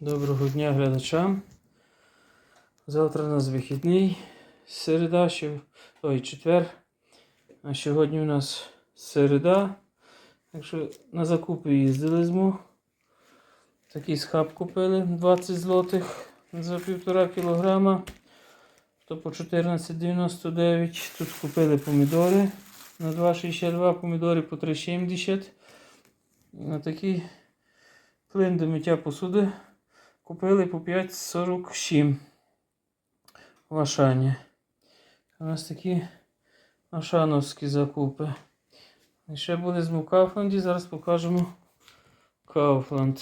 Доброго дня глядачам. Завтра у нас вихідний. Середа, ще... ой, четвер. А сьогодні у нас середа. Так що на закупи їздили зму. Такий схаб купили 20 злотих за півтора кілограма. То по 14,99. Тут купили помідори на 2,62, помідори по 3,70. На такий плин до миття посуди купили по 5,47 в Ашані. У нас такі ашановські закупи. І ще були з Кауфланді, зараз покажемо Кауфланд.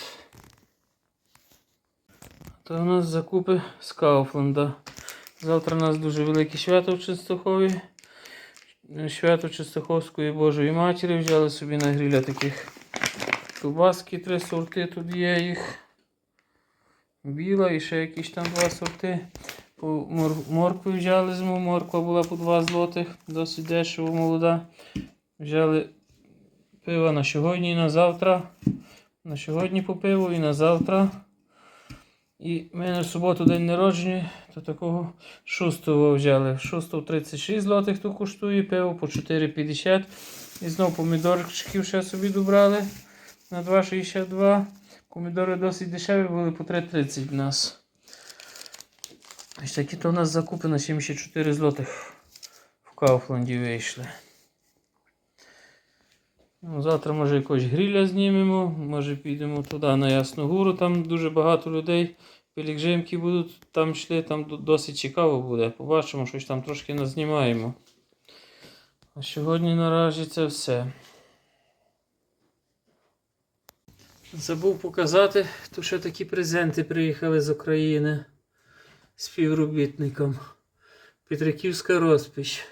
То у нас закупи з Кауфланда. Завтра у нас дуже велике свято в Чистохові. Свято Чистоховської Божої Матері. Взяли собі на гриля таких ковбаски, три сорти тут є їх. Біла і ще якісь там два сорти. По мор- моркву взяли з. Морква була по 2 злотих, досить дешево молода. Взяли пиво на сьогодні і на завтра. На сьогодні по пиву і на завтра. І в мене в суботу день народження, то такого шустого взяли. Шустов 36 злотих то коштує, пиво по 4,50. І знов помідорчиків ще собі добрали на 2,62. Помідори досить дешеві були по 3,30 в нас. Ось такі то у нас закупи на 74 злотих в Кауфланді вийшли. Ну, завтра може якогось гриля знімемо, може підемо туди на Ясну Гору, там дуже багато людей. Пілігримки будуть там йшли, там досить цікаво буде. Побачимо, щось там трошки назнімаємо. А сьогодні наразі це все. Забув показати, то ще такі презенти приїхали з України співробітникам. Петриківська розпись.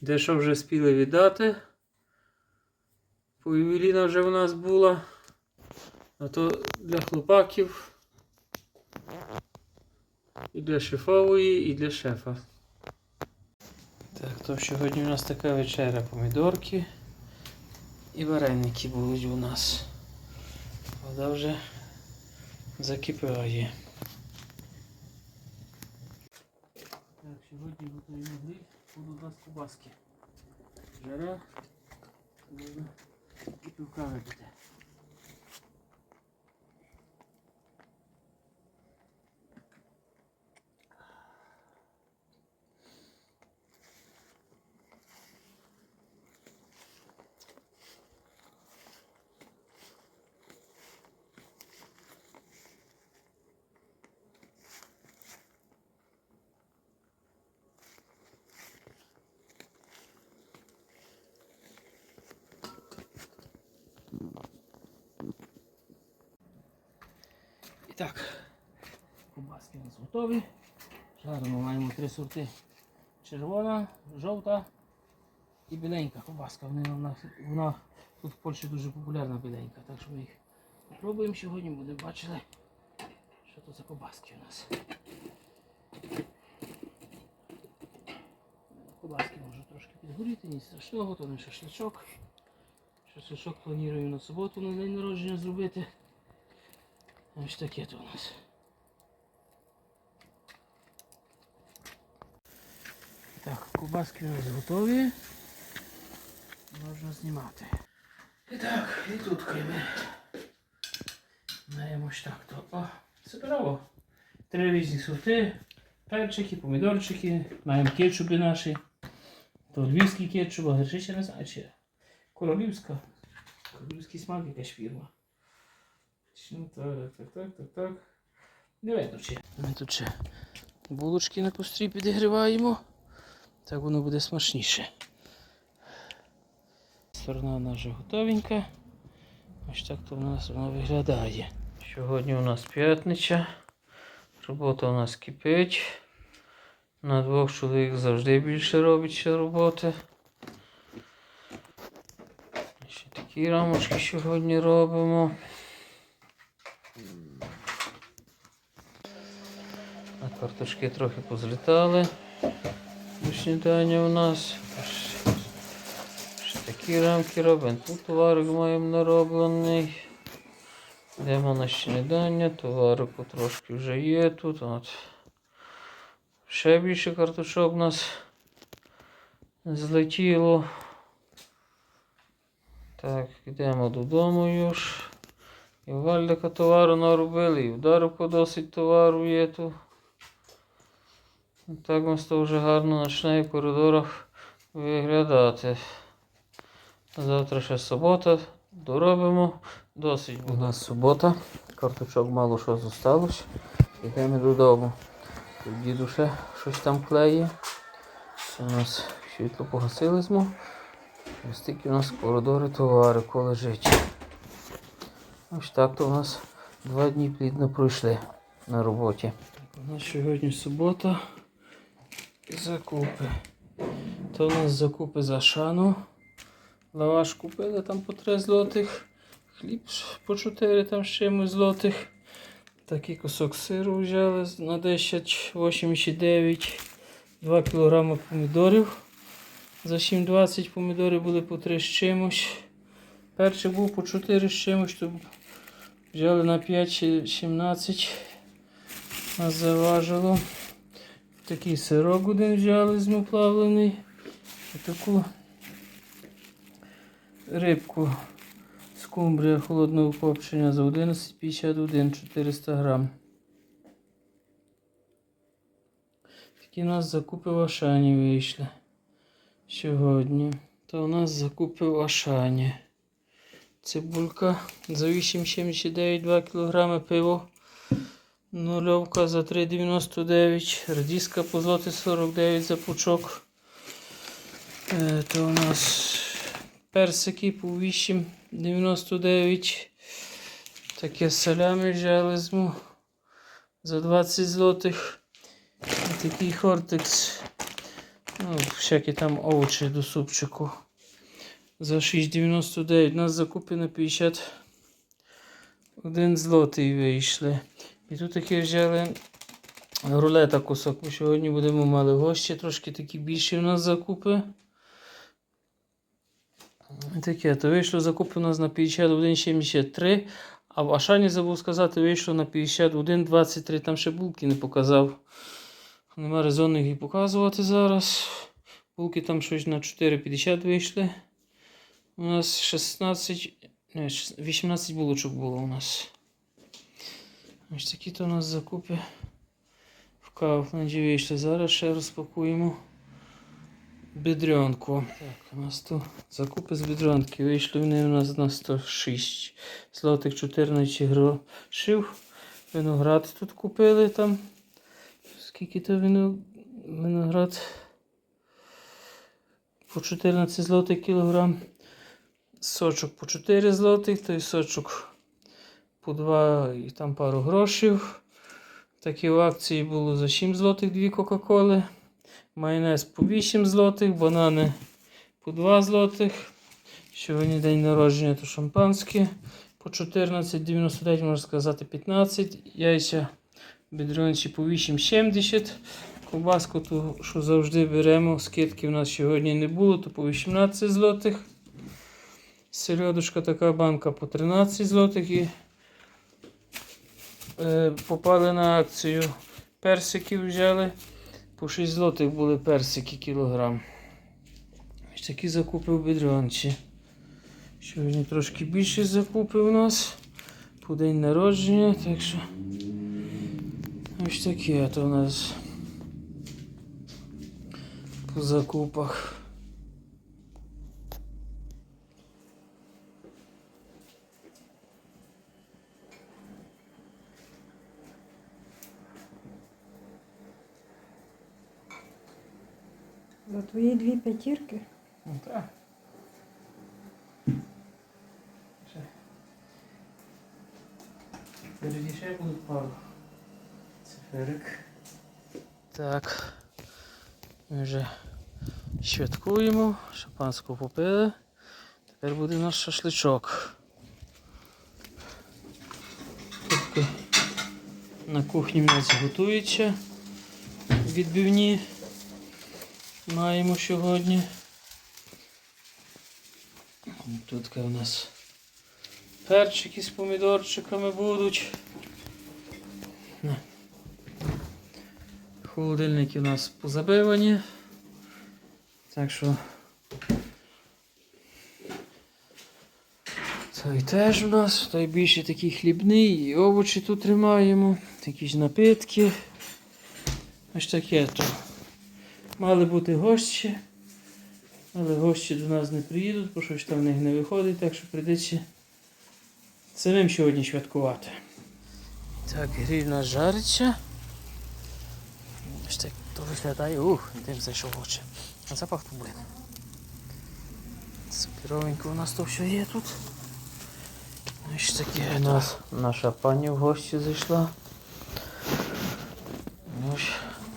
Дещо вже спіли віддати. Повіліна вже в нас була. А то для хлопаків. І для шефової, і для шефа. Так, то сьогодні у нас така вечеря помідорки. І вареники будуть у нас. Вода вже закипає. Так, сьогодні готуємо гриль, будуть у кубаски. Жара, і півка випити. Так, кубаски у нас готові. Жаримо маємо три сорти. Червона, жовта і біленька кубаска. Вона, вона, вона тут в Польщі дуже популярна біленька, так що ми їх спробуємо сьогодні, будемо бачили, що то за кубаски у нас. Кубаски можуть трошки підгоріти, ні страшного, то не шашличок. Шашличок плануємо на суботу на день народження зробити. Ось таке то у нас. Так, кубаски у нас готові. Можна знімати. І так, і тут ми маємо ось так то. О, суперово. Три різні сорти. Перчики, помідорчики, маємо кетчупи наші. То львівський кетчуп, а гірчича не знаю чи. Королівська. Королівський смак якась фірма. Так, так, так, так, так. Не видно чи. Ми тут ще булочки на кострі підігріваємо. Так воно буде смачніше. Сторона у вже готовенька. Ось так то у нас вона виглядає. Сьогодні у нас п'ятниця. Робота у нас кипить. На двох чоловік завжди більше робить ще роботи. Ще такі рамочки сьогодні робимо. А картошки трохи позлітали. До снідання у нас. Ще такі рамки робимо. Тут товарик маємо нароблений. Йдемо на снідання, товарику трошки вже є тут. От. Ще більше карточок у нас злетіло. Так, йдемо додому ж. І Вальдика товару наробили, і в Дарку досить товару є тут. Так ось то вже гарно почне в коридорах виглядати. Завтра ще субота, доробимо. Досить буде. У нас субота, карточок мало що зосталось. Йдемо додому. Тут діду ще щось там клеє. У нас світло погасили змо. Ось такі у нас коридори товарику лежить. Ось так то у нас два дні плідно пройшли на роботі. У нас сьогодні субота. і Закупи. То у нас закупи за шану. Лаваш купили там по 3 злотих. Хліб по 4 там з чимось злотих. Такий кусок сиру взяли на 10, 89. 2 кг помідорів. За 7,20 помідори були по 3 з чимось. Перший був по 4 з чимось, то взяли на 5 чи 17. Нас заважило. Такий сирок один взяли змоплавлений. Таку рибку скумбрія холодного копчення за 11,51 400 грам. Такі у нас закупи в Ашані вийшли сьогодні. То у нас закупи в Ашані. Цибулька за 8,79 2 кг пиво. Нульовка за 3,99. Радіска по злоти 49 за пучок. Е, то у нас персики по 8,99. Таке салями зму за 20 злотих. І такий хортекс. Ну, всякі там овочі до супчику. За 6,99. У нас закупи на 51 злотий вийшли. І тут таке взяли рулета кусок. Бо сьогодні будемо мали гості, трошки такі більші у нас закупи. Таке, то вийшло закупи у нас на 51,73. А в Ашані забув сказати, вийшло на 51,23. Там ще булки не показав. Нема резону їх і показувати зараз. Булки там щось на 4,50 вийшли. У нас 16, не, 18 булочок було у нас. Ось такі то у нас закупи в Кауфленді вийшли. Зараз ще розпакуємо бідрянку. Так, у нас тут закупи з бідрянки. Вийшли вони у нас на 106 злотих 14 грошів. Виноград тут купили там. Скільки то вино- виноград? По 14 злотих кілограм. Сочок по 4 злотих, той сочок по 2 і там пару грошів. Такі в акції було за 7 злотих 2 Кока-Коли. Майонез по 8 злотих, банани по 2 злотих. Сьогодні день народження то шампанське. По 14,99, можна сказати, 15. Яйця бідрончі по 8,70. Ковбаску, ту, що завжди беремо, скидки в нас сьогодні не було, то по 18 злотих. Сельодочка така банка по 13 злотих і попали на акцію. Персики взяли. По 6 злотих були персики кілограм. Ось такі закупи в бідрончі. Сьогодні трошки більше закупи у нас. По день народження, так що ось таке то у нас по закупах. За твої дві п'ятірки. Ну так. Впереді ще будуть пару циферик. Так. Ми вже святкуємо, шампанську попили. Тепер буде наш шашличок. Тобто на кухні в нас готується відбивні. Маємо сьогодні. Тут у нас Перчики з помідорчиками будуть. Холодильники у нас позабивані. Так що. Той теж у нас, той більше такий хлібний, і овочі тут тримаємо, якісь напитки. Ось таке то. Мали бути гості, але гості до нас не приїдуть, бо щось там в них не виходить, так що прийдеться самим сьогодні святкувати. Так, гриль нас жариться. Ось так то виглядає. Ух, дим зайшов в очі. А запах тут блин. Супіровенько у нас то все є тут. Ось таке у нас наша пані в гості зайшла. Ось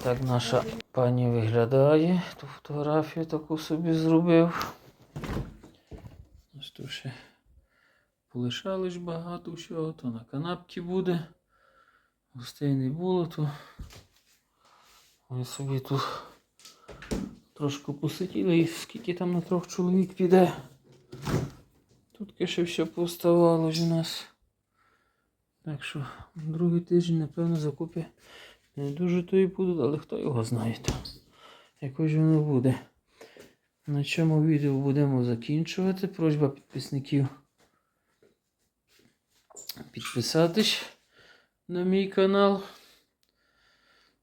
так наша пані виглядає. Ту фотографію таку собі зробив. Ось тут ще полишали багато всього, то на канапці буде. Гостей не було, то ми собі тут трошки посиділи і скільки там на трьох чоловік піде. Тут ще все поставало у нас. Так що другий тиждень, напевно, закупи не дуже то і будуть, але хто його знає то. Якось воно буде. На цьому відео будемо закінчувати. Просьба підписників підписатись на мій канал.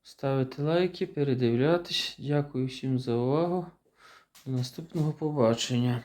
Ставити лайки, передивлятись. Дякую всім за увагу. До наступного побачення.